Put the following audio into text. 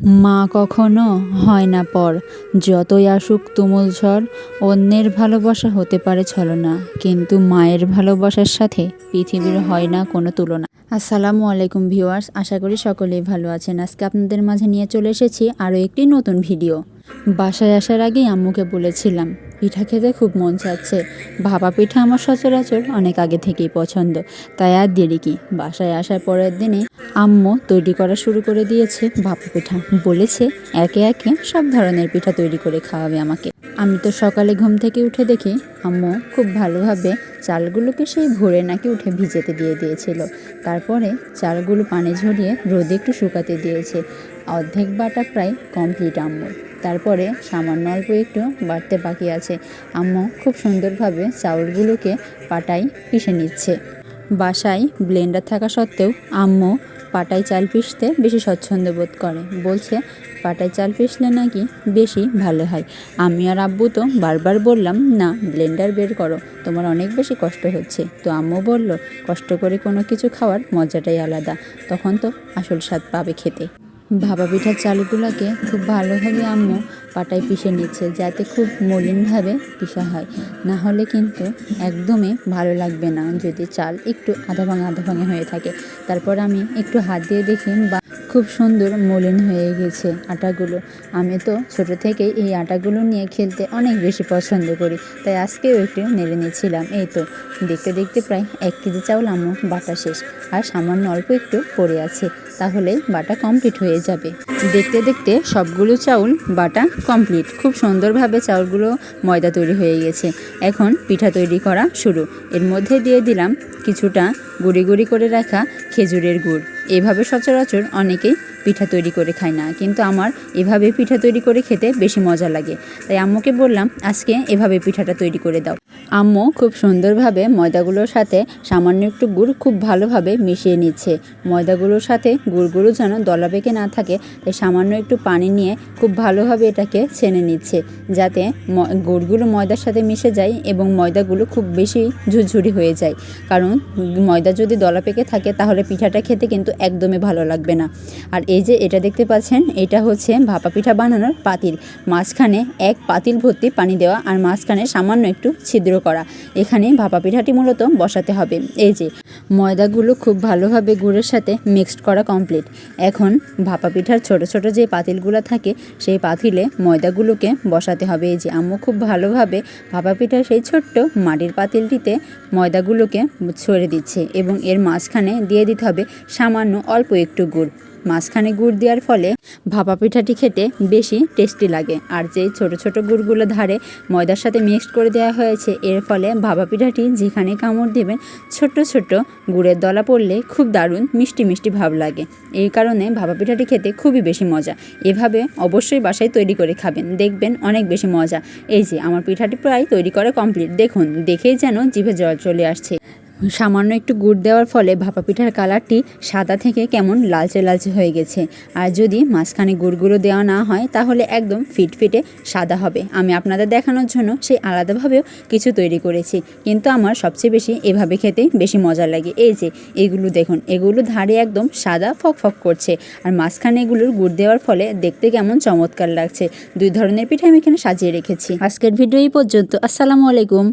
মা কখনো হয় না পর। যতই আসুক তুমুল ঝড়, অন্যের ভালোবাসা হতে পারে ছলনা, কিন্তু মায়ের ভালোবাসার সাথে পৃথিবীর হয় না কোনো তুলনা। আসসালামু আলাইকুম ভিউয়ার্স, আশা করি সকলেই ভালো আছেন। আজকে আপনাদের মাঝে নিয়ে চলে এসেছি আরও একটি নতুন ভিডিও। বাসায় আসার আগেই আম্মুকে বলেছিলাম পিঠা খেতে খুব মন চাচ্ছে। ভাপা পিঠা আমার সচরাচর অনেক আগে থেকেই পছন্দ। তাই আর দেরি কি? বাসায় আসার পরের দিনে আম্মু তৈরি করা শুরু করে দিয়েছে ভাপা পিঠা। বলেছে, একে একে সব ধরনের পিঠা তৈরি করে খাওয়াবে আমাকে। আমি তো সকালে ঘুম থেকে উঠে দেখি আম্মু খুব ভালোভাবে চালগুলোকে সেই ভোরে নাকি উঠে ভিজেতে দিয়ে দিয়েছিল। তারপরে চালগুলো পানি ঝরিয়ে রোদে একটু শুকাতে দিয়েছে। অর্ধেক বাটা প্রায় কমপ্লিট আম্মুর। তারপরে সামান্য অল্প একটু বাড়তে বাকি আছে। আম্মু খুব সুন্দরভাবে চাউলগুলোকে পাটায় পিষে নিচ্ছে। বাসায় ব্লেন্ডার থাকা সত্ত্বেও আম্মু পাটায় চাল পিষতে বেশি স্বচ্ছন্দ বোধ করে। বলছে, পাটায় চাল পিষলে নাকি বেশি ভালো হয়? আমি আর আব্বু তো বারবার বললাম, না, ব্লেন্ডার বের করো, তোমার অনেক বেশি কষ্ট হচ্ছে। তো আম্মু বলল, কষ্ট করে কোনো কিছু খাওয়ার মজাটাই আলাদা। তখন তো আসল স্বাদ পাবে খেতে। ভাপা পিঠার চালগুলোকে খুব ভালোভাবে আম্মু পাটায় পিষে নিচ্ছে, যাতে খুব মলিনভাবে পিষা হয়। না হলে কিন্তু একদমই ভালো লাগবে না যদি চাল একটু আধা ভাঙা আধা ভাঙা হয়ে থাকে। তারপর আমি একটু হাত দিয়ে দেখি খুব সুন্দর মলিন হয়ে গেছে আটাগুলো। আমি তো ছোট থেকেই এই আটাগুলো নিয়ে খেলতে অনেক বেশি পছন্দ করি, তাই আজকেও একটু নেড়ে নিয়েছিলাম। এই তো, দেখতে দেখতে প্রায় এক কেজি চাউল আম্মু বাটা শেষ, আর সামান্য অল্প একটু পড়ে আছে, তাহলে বাটা কমপ্লিট হয়ে যাবে। দেখতে দেখতে সবগুলো চাউল বাটা কমপ্লিট খুব সুন্দরভাবে চাউলগুলো ময়দা তৈরি হয়ে গেছে। এখন পিঠা তৈরি করা শুরু, এর মধ্যে দিয়ে দিলাম কিছুটা গুঁড়ি গুঁড়ি করে রাখা খেজুরের গুড়। এভাবে সচরাচর অনেকেই পিঠা তৈরি করে খায় না, কিন্তু আমার এভাবে পিঠা তৈরি করে খেতে বেশি মজা লাগে। তাই আম্মুকে বললাম, আজকে এভাবে পিঠাটা তৈরি করে দাও। আম্মু খুব সুন্দরভাবে ময়দাগুলোর সাথে সামান্য একটু গুড় খুব ভালোভাবে মিশিয়ে নিচ্ছে। ময়দাগুলোর সাথে গুড়গুলো যেন দলা বেঁকে না থাকে, তাই সামান্য একটু পানি নিয়ে খুব ভালোভাবে এটাকে ছেনে নিচ্ছে, যাতে গুড়গুলো ময়দার সাথে মিশে যায় এবং ময়দাগুলো খুব বেশি ঝুরঝুরি হয়ে যায়। কারণ ময়দা যদি দলা পেকে থাকে, তাহলে পিঠাটা খেতে কিন্তু একদমই ভালো লাগবে না। আর এই যে এটা দেখতে পাচ্ছেন, এটা হচ্ছে ভাপা পিঠা বানানোর পাতিল। মাঝখানে এক পাতিল ভর্তি পানি দেওয়া আর মাঝখানে সামান্য একটু ছিদ্র করা। এখানে ভাপা পিঠাটি মূলত বসাতে হবে। এই যে, ময়দাগুলো খুব ভালোভাবে গুড়ের সাথে মিক্সড করা কমপ্লিট এখন ভাপা পিঠার ছোট ছোট যে পাতিলগুলো থাকে, সেই পাতিলে ময়দাগুলোকে বসাতে হবে। এই যে, আম্মু খুব ভালোভাবে ভাপা পিঠার সেই ছোট্ট মাটির পাতিলটিতে ময়দাগুলোকে ছড়ে দিচ্ছে এবং এর মাঝখানে দিয়ে দিতে হবে সামান্য অল্প একটু গুড়। মাঝখানে গুড় দেওয়ার ফলে ভাপা পিঠাটি খেতে বেশি টেস্টি লাগে। আর যেই ছোট ছোট গুড়গুলো ধারে ময়দার সাথে মিক্সড করে দেওয়া হয়েছে, এর ফলে ভাপা পিঠাটি যেখানে কামড় দেবেন ছোট্ট ছোট্ট গুড়ের দলা পড়লে খুব দারুণ মিষ্টি মিষ্টি ভাব লাগে। এই কারণে ভাপা পিঠাটি খেতে খুবই বেশি মজা। এভাবে অবশ্যই বাসায় তৈরি করে খাবেন। দেখবেন অনেক বেশি মজা। এই যে, আমার পিঠাটি প্রায় তৈরি করা কমপ্লিট দেখুন, দেখেই যেন জিভে জল চলে আসছে। সামান্য একটু গুড় দেওয়ার ফলে ভাপা পিঠার কালারটি সাদা থেকে কেমন লালচে লালচে হয়ে গেছে। আর যদি মাঝখানে গুড়গুলো দেওয়া না হয়, তাহলে একদম ফিটফিটে সাদা হবে। আমি আপনাদের দেখানোর জন্য সেই আলাদাভাবেও কিছু তৈরি করেছি। কিন্তু আমার সবচেয়ে বেশি এভাবে খেতেই বেশি মজা লাগে। এই যে, এগুলো দেখুন, এগুলো ধারে একদম সাদা ফক ফক করছে। আর মাঝখানে এগুলোর গুড় দেওয়ার ফলে দেখতে কেমন চমৎকার লাগছে। দুই ধরনের পিঠা আমি এখানে সাজিয়ে রেখেছি। আজকের ভিডিও এই পর্যন্ত। আসসালামু আলাইকুম।